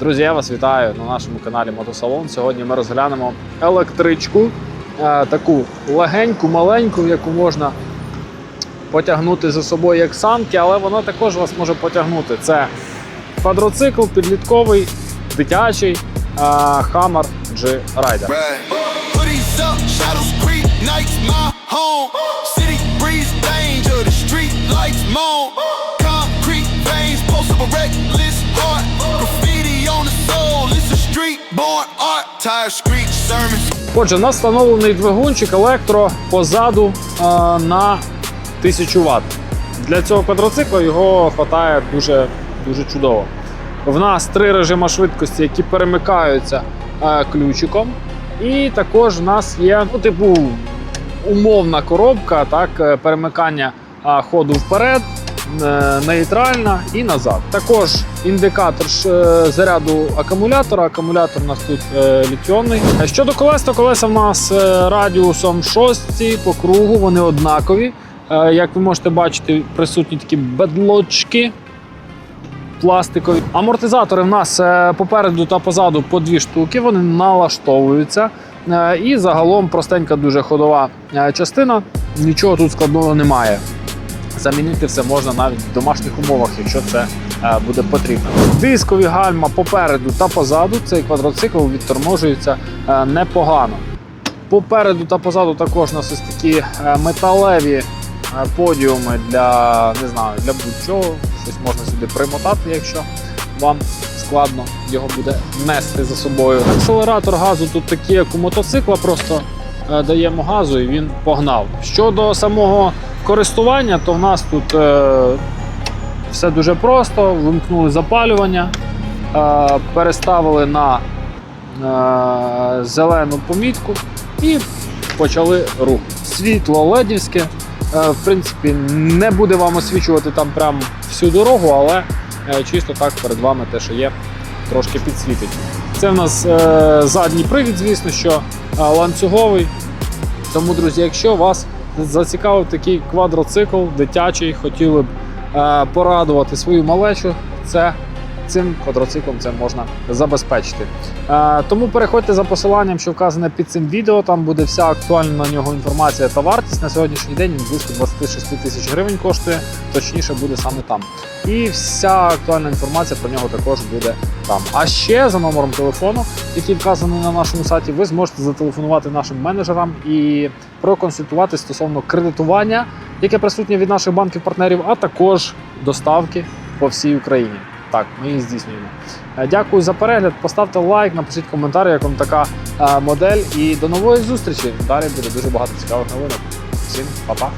Друзі, я вас вітаю на нашому каналі Мотосалон. Сьогодні ми розглянемо електричку, е, таку легеньку, маленьку, яку можна потягнути за собою як санки, але вона також вас може потягнути. Це квадроцикл підлітковий, дитячий Hammer G Rider. City breeze, danger, the street lights moan. Отже, у нас встановлений двигунчик електро позаду е, на 1000 Вт. Для цього квадроцикла його вистачає дуже, дуже чудово. В нас три режими швидкості, які перемикаються е, ключиком. І також в нас є ну, типу умовна коробка, так, е, перемикання е, ходу вперед, нейтральна і назад. Також індикатор е, заряду акумулятора. Акумулятор у нас тут е, літіонний. Е, Щодо колес, то колеса в нас е, радіусом 6 по кругу, вони однакові. Е, Як ви можете бачити, присутні такі бедлочки пластикові. Амортизатори в нас е, попереду та позаду по дві штуки, вони налаштовуються. Е, І загалом простенька дуже ходова е, частина. Нічого тут складного немає. Замінити все можна навіть в домашніх умовах, якщо це е, буде потрібно. Дискові гальма попереду та позаду. Цей квадроцикл відторможується е, непогано. Попереду та позаду також у нас ось такі е, металеві подіуми для не знаю, для будь-чого. Щось можна сюди примотати, якщо вам складно його буде нести за собою. Акселератор газу тут такий, як у мотоцикла, просто даємо газу і він погнав. Щодо самого користування, то в нас тут е, все дуже просто. Вимкнули запалювання, е, переставили на е, зелену помітку і почали рух. Світло ледівське. Е, в принципі, не буде вам освічувати там прям всю дорогу, але е, чисто так перед вами те, що є, трошки підсвітить. Це в нас е, задній привід, звісно, що ланцюговий. Тому, друзі, якщо вас зацікавив такий квадроцикл дитячий, хотіли б е, порадувати свою малечу, це цим квадроциклом це можна забезпечити. Е, тому переходьте за посиланням, що вказане під цим відео. Там буде вся актуальна на нього інформація та вартість. На сьогоднішній день він близько 26 тисяч гривень коштує. Точніше буде саме там. І вся актуальна інформація про нього також буде там. А ще за номером телефону, який вказаний на нашому сайті, ви зможете зателефонувати нашим менеджерам і проконсультувати стосовно кредитування, яке присутнє від наших банків-партнерів, а також доставки по всій Україні. Так, ми її здійснюємо. Е, Дякую за перегляд. Поставте лайк, напишіть коментар, як вам така е, модель. І до нової зустрічі. Далі буде дуже багато цікавих новинок. Всім па-па!